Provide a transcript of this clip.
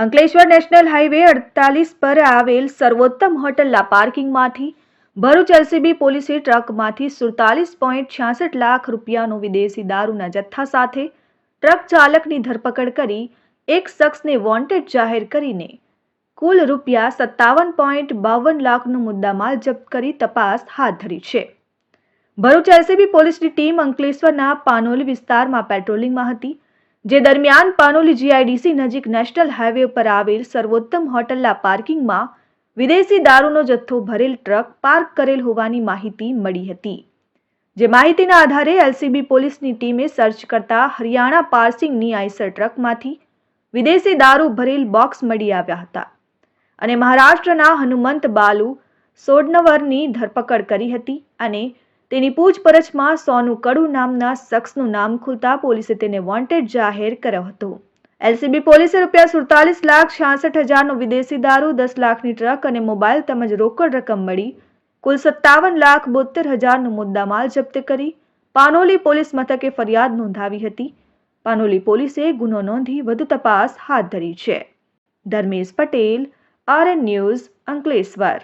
Ankleshwar national highway અડતાલીસ પર આવેલ સર્વોત્તમ હોટલના પાર્કિંગમાંથી ભરૂચ એલસીબી પોલીસે ટ્રકમાંથી સુડતાલીસ પોઈન્ટ છ્યાસઠ લાખ રૂપિયાનો વિદેશી દારૂના જથ્થા સાથે ટ્રક ચાલકની ધરપકડ કરી એક શખ્સને વોન્ટેડ જાહેર કરીને કુલ રૂપિયા સત્તાવન પોઈન્ટ બાવન લાખનો મુદ્દામાલ જપ્ત કરી તપાસ હાથ ધરી છે. ભરૂચ એલસીબી પોલીસની ટીમ અંકલેશ્વરના પાનોલી વિસ્તારમાં પેટ્રોલિંગમાં હતી. જે દરમિયાન પાનોલી જીઆઈડીસી નજીક નેશનલ હાઈવે પર આવેલ સર્વોત્તમ હોટલના પાર્કિંગમાં વિદેશી દારૂનો જથ્થો ભરેલ ટ્રક પાર્ક કરેલ હોવાની માહિતી મળી હતી. જે માહિતીના આધારે એલસીબી પોલીસની ટીમે સર્ચ કરતા હરિયાણા પાર્સિંગની આઈસર ટ્રકમાંથી વિદેશી દારૂ ભરેલ બોક્સ મળી આવ્યા હતા અને મહારાષ્ટ્રના હનુમંત બાલુ સોડનવરની ધરપકડ કરી હતી અને તેની પૂછપરછમાં સોનુ કડુ નામના શખ્સનું નામ ખુલતા પોલીસે તેને વોન્ટેડ જાહેર કર્યો હતો. એલસીબી પોલીસે રૂપિયા સુડતાલીસ લાખ છાસઠ હજારનો વિદેશી દારૂ, દસ લાખની ટ્રક અને મોબાઈલ તેમજ રોકડ રકમ મળી. કુલ સત્તાવન લાખ બોતેર હજારનો મુદ્દામાલ જપ્ત કરી. પાનોલી પોલીસ મથકે ફરિયાદ નોંધાવી હતી. પાનોલી પોલીસે ગુનો નોંધી વધુ તપાસ હાથ ધરી છે. Dharmesh Patel RN news Ankleshwar.